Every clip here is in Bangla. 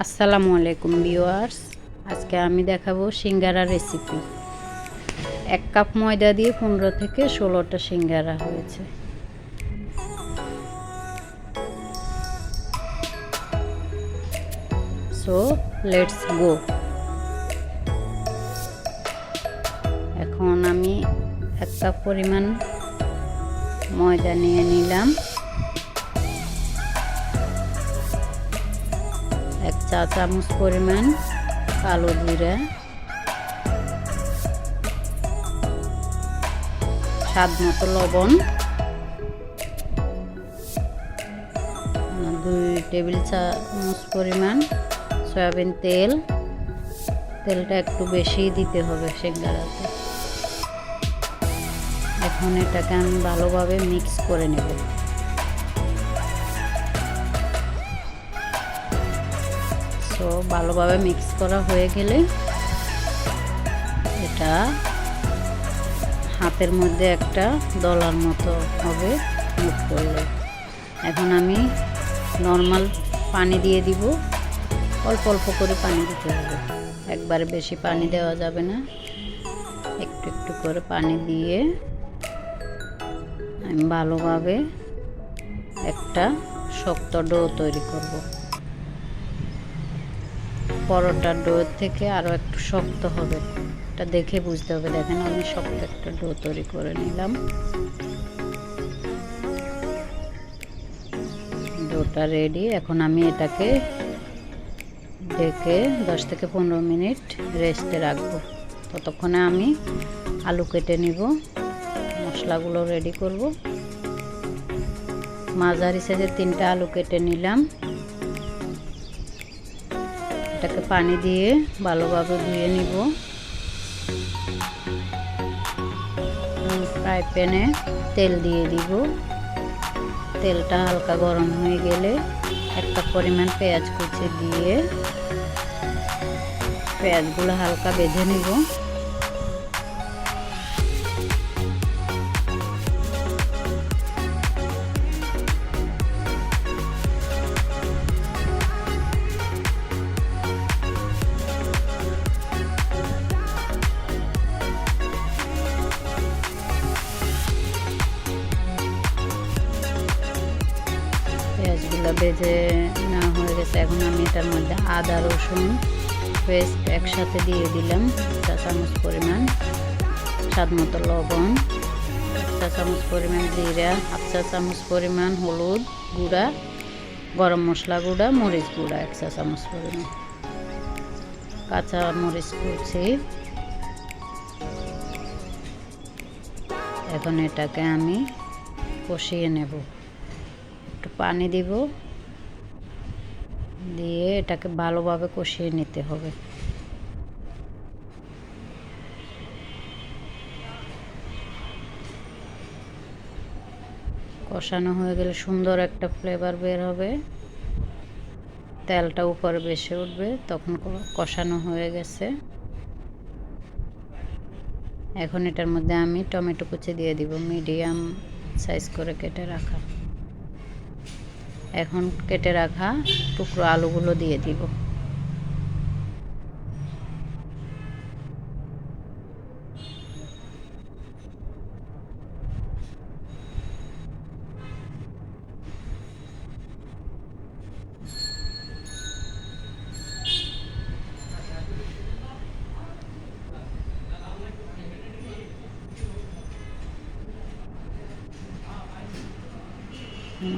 আসসালামু আলাইকুম ভিউয়ার্স। আজকে আমি দেখাবো সিঙ্গারা রেসিপি এক কাপ ময়দা দিয়ে পনেরো থেকে ষোলোটা সিঙ্গারা হয়েছে। সো লেটস গো এখন আমি এক কাপ পরিমাণ ময়দা নিয়ে নিলাম। চা চামচ পরিমাণ কালো জিরা, স্বাদ মতো লবণ, দুই টেবিল চামচ পরিমাণ সয়াবিন তেল। তেলটা একটু বেশি দিতে হবে সিঙ্গারাতে এখন এটাকে আমি ভালোভাবে মিক্স করে নেব। ভালোভাবে মিক্স করা হয়ে গেলে এটা হাতের মধ্যে একটা দলার মতো হবে মুখ করলে। এখন আমি নর্মাল পানি দিয়ে দিব। অল্প অল্প করে পানি দিতে হবে। একবারে বেশি পানি দেওয়া যাবে না। একটু একটু করে পানি দিয়ে আমি ভালোভাবে একটা শক্ত ডো তৈরি করব। পরোটার ডো থেকে আরও একটু শক্ত হবে। এটা দেখে বুঝতে হবে। দেখেন, আমি শক্ত একটা ডো তৈরি করে নিলাম। ডোটা রেডি এখন আমি এটাকে ডেকে দশ থেকে পনেরো মিনিট রেস্টে রাখব। ততক্ষণে আমি আলু কেটে নিব। মশলাগুলো রেডি করব। মাঝারি সাইজের তিনটা আলু কেটে নিলাম। এটাকে পানি দিয়ে ভালোভাবে ধুয়ে নিব। ফ্রাই প্যানে তেল দিয়ে দিব। তেলটা হালকা গরম হয়ে গেলে একটা পরিমাণ পেঁয়াজ কুচি দিয়ে পেঁয়াজগুলো হালকা বেঁধে নিব। পেঁয়াজগুলো বেজে নেওয়া হয়ে গেছে, এখন আমি এটার মধ্যে আদা, রসুন পেস্ট একসাথে দিয়ে দিলাম, চা চামচ পরিমাণ, স্বাদ মতো লবণ, চা চামচ পরিমাণ জিরা, হাফ চা চামচ পরিমাণ হলুদ গুঁড়া, গরম মশলা গুঁড়া, মরিচ গুঁড়া, এক চা চামচ পরিমাণ। কাঁচা মরিচ কুচি। এখন এটাকে আমি কষিয়ে নেব। একটু পানি দিব। দিয়ে এটাকে ভালোভাবে কষিয়ে নিতে হবে। কষানো হয়ে গেলে সুন্দর একটা ফ্লেভার বের হবে। তেলটা উপরে বেশি উঠবে, তখন কষানো হয়ে গেছে। এখন এটার মধ্যে আমি টমেটো কুচি দিয়ে দিব, মিডিয়াম সাইজ করে কেটে রাখা। এখন কেটে রাখা টুকরো আলুগুলো দিয়ে দিব।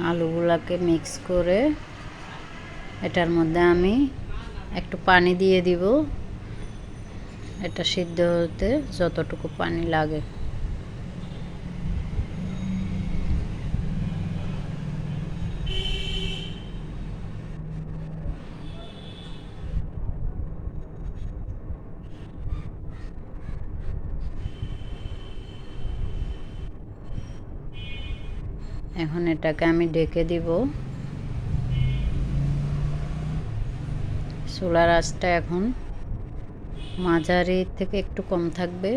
আলুগুলাকে মিক্স করে এটার মধ্যে আমি একটু পানি দিয়ে দিব। এটা সিদ্ধ হতে যতটুকু পানি লাগে। এখন এটাকে আমি ডেকে দিব। চুলার আঁচটা এখন মাঝারি থেকে একটু কম থাকবে।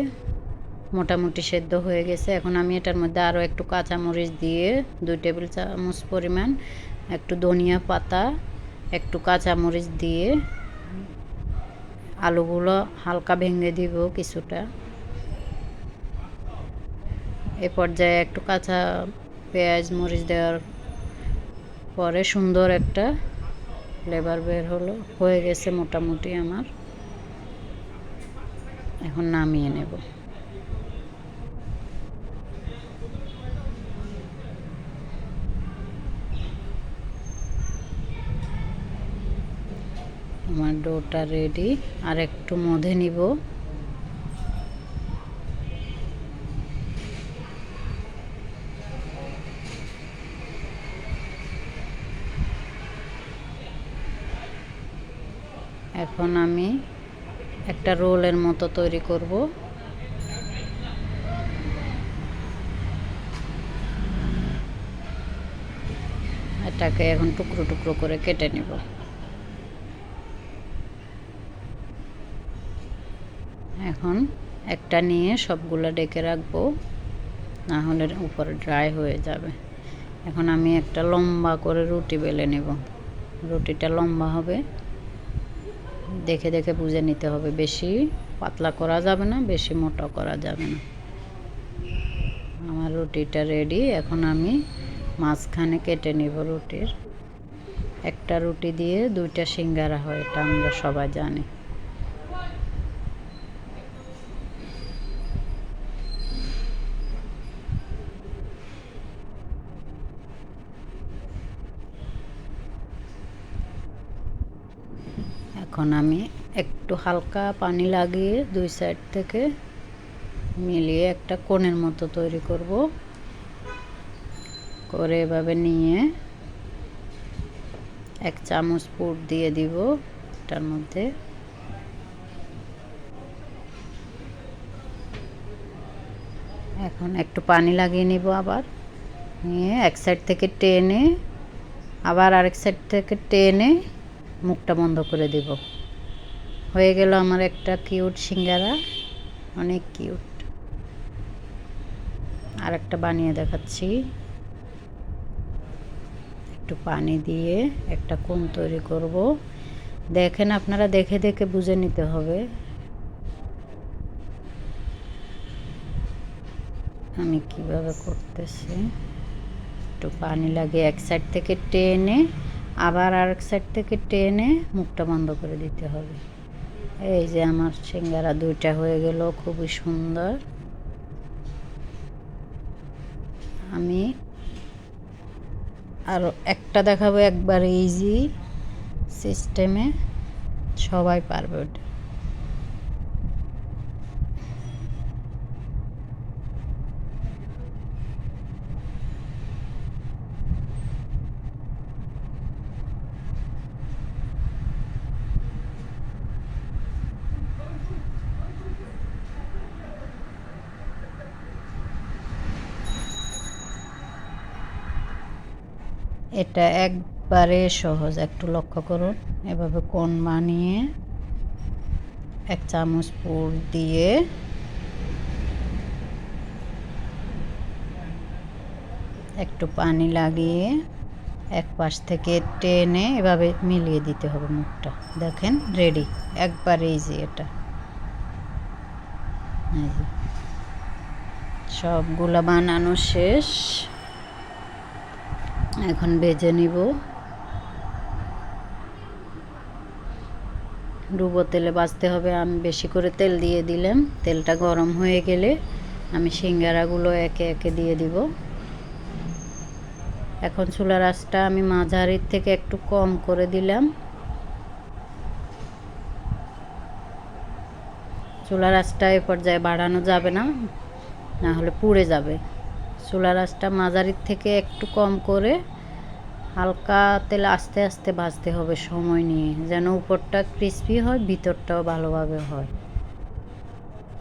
মোটামুটি সেদ্ধ হয়ে গেছে। এখন আমি এটার মধ্যে আরও একটু কাঁচামরিচ দিয়ে দুই টেবিল চামচ পরিমাণ একটু ধনিয়া পাতা, একটু কাঁচামরিচ দিয়ে আলুগুলো হালকা ভেঙে দিব কিছুটা। এ পর্যায়ে একটু কাঁচা পেঁয়াজ, মরিচ দেওয়ার পরে সুন্দর একটা ফ্লেভার বের হলো। হয়ে গেছে মোটামুটি আমার। এখন নামিয়ে নেব। আমার ডোটা রেডি আর একটু মধে নিব। এখন আমি একটা রোলের মতো তৈরি করব। এটাকে এখন টুকরো টুকরো করে কেটে নেব। এখন একটা নিয়ে সবগুলো ডেকে রাখব না হলে উপরে ড্রাই হয়ে যাবে। এখন আমি একটা লম্বা করে রুটি বেলে নেব। রুটিটা লম্বা হবে। দেখে দেখে বুঝে নিতে হবে। বেশি পাতলা করা যাবে না, বেশি মোটা করা যাবে না। আমার রুটিটা রেডি এখন আমি মাঝখানে কেটে নিব রুটির। একটা রুটি দিয়ে দুইটা সিঙ্গারা হয়, এটা আমরা সবাই জানি। এখন আমি একটু হালকা পানি লাগিয়ে দুই সাইড থেকে মিলিয়ে একটা কোণের মতো তৈরি করব। করে এভাবে নিয়ে এক চামচ পুর দিয়ে দিব এটার মধ্যে। এখন একটু পানি লাগিয়ে নিব আবার। নিয়ে এক সাইড থেকে টেনে আবার আরেক সাইড থেকে টেনে মুখটা বন্ধ করে দেব। হয়ে গেল আমার একটা কিউট সিঙ্গারা, অনেক কিউট। আর একটা বানিয়ে দেখাচ্ছি। একটু পানি দিয়ে একটা কোন তৈরি করব। দেখেন আপনারা দেখে দেখে বুঝে নিতে হবে। আমি কীভাবে করতেছি? একটু পানি লাগিয়ে এক সাইড থেকে টেনে আবার আরেক সাইড থেকে টেনে মুখটা বন্ধ করে দিতে হবে। এই যে আমার সিঙ্গারা দুইটা হয়ে গেল, খুবই সুন্দর। আমি আর একটা দেখাবো একবার ইজি সিস্টেমে সবাই পারবে ওটা। এটা একবারে সহজ, একটু লক্ষ্য করুন। এভাবে কোন বানিয়ে এক চামচ পুর দিয়ে একটু পানি লাগিয়ে এক পাশ থেকে টেনে এভাবে মিলিয়ে দিতে হবে মুখটা। দেখেন রেডি একবার ইজি এটা। সবগুলো বানানো শেষ। এখন ভেজে নিব। ডুবো তেলে বাঁচতে হবে। আমি বেশি করে তেল দিয়ে দিলাম। তেলটা গরম হয়ে গেলে আমি সিঙ্গারাগুলো একে একে দিয়ে দিব। এখন চুলার আঁচটা আমি মাঝারির থেকে একটু কম করে দিলাম। চুলার আঁচটা এ পর্যায়ে বাড়ানো যাবে না না হলে পুড়ে যাবে। চুলার আঁচটা মাঝারির থেকে একটু কম করে হালকা তেলে আস্তে আস্তে ভাজতে হবে সময় নিয়ে, যেন উপরটা ক্রিস্পি হয়, ভিতরটাও ভালোভাবে হয়।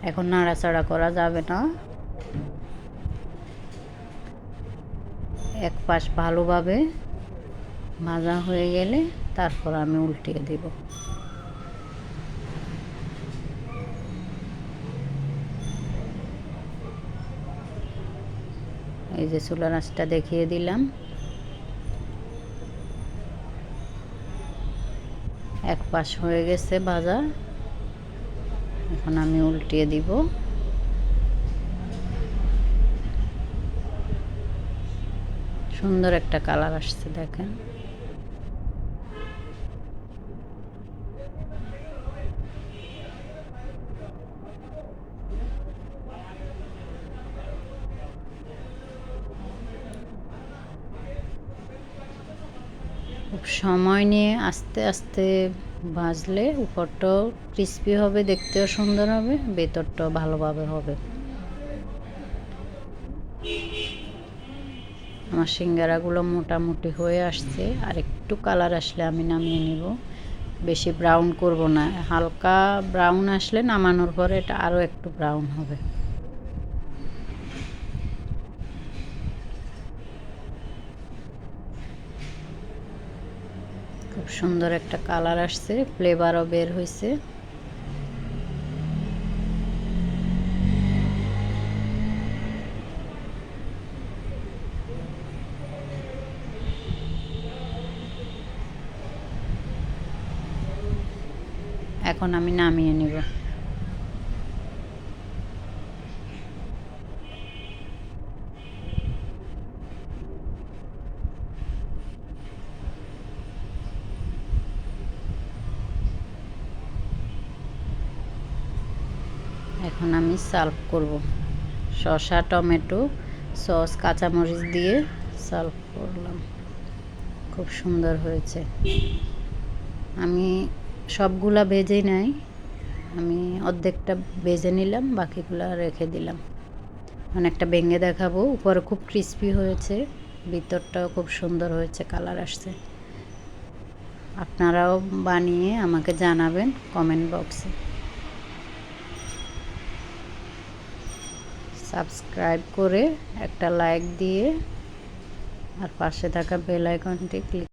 এখন নাড়াচাড়া করা যাবে না। এক পাশ ভালোভাবে ভাজা হয়ে গেলে তারপর আমি উল্টিয়ে দেব। এই যে চুলা আঁচটা দেখিয়ে দিলাম। এক পাশ হয়ে গেছে বাজার। এখন আমি উল্টিয়ে দিব। সুন্দর একটা কালার আসছে, দেখেন। সময় নিয়ে আস্তে আস্তে ভাজলে উপরটাও ক্রিস্পি হবে, দেখতেও সুন্দর হবে, ভেতরটাও ভালোভাবে হবে। আমার সিঙ্গারাগুলো মোটামুটি হয়ে আসছে, আর একটু কালার আসলে আমি নামিয়ে নিব। বেশি ব্রাউন করব না, হালকা ব্রাউন আসলে নামানোর পরে এটা আরও একটু ব্রাউন হবে খুব সুন্দর একটা কালার আসছে ফ্লেভারও বের হয়েছে এখন আমি নামিয়ে নিব। এখন আমি সার্ভ করব। শসা, টমেটো, সস, কাঁচামরিচ দিয়ে সার্ভ করলাম। খুব সুন্দর হয়েছে। আমি সবগুলা ভেজে নাই। আমি অর্ধেকটা ভেজে নিলাম, বাকিগুলো রেখে দিলাম। অনেকটা ভেঙে দেখাবো। উপরে খুব ক্রিস্পি হয়েছে। ভিতরটাও খুব সুন্দর হয়েছে কালার আসছে। আপনারাও বানিয়ে আমাকে জানাবেন কমেন্ট বক্সে সাবস্ক্রাইব করে একটা লাইক দিয়ে আর পাশে থাকা বেল আইকনটি ক্লিক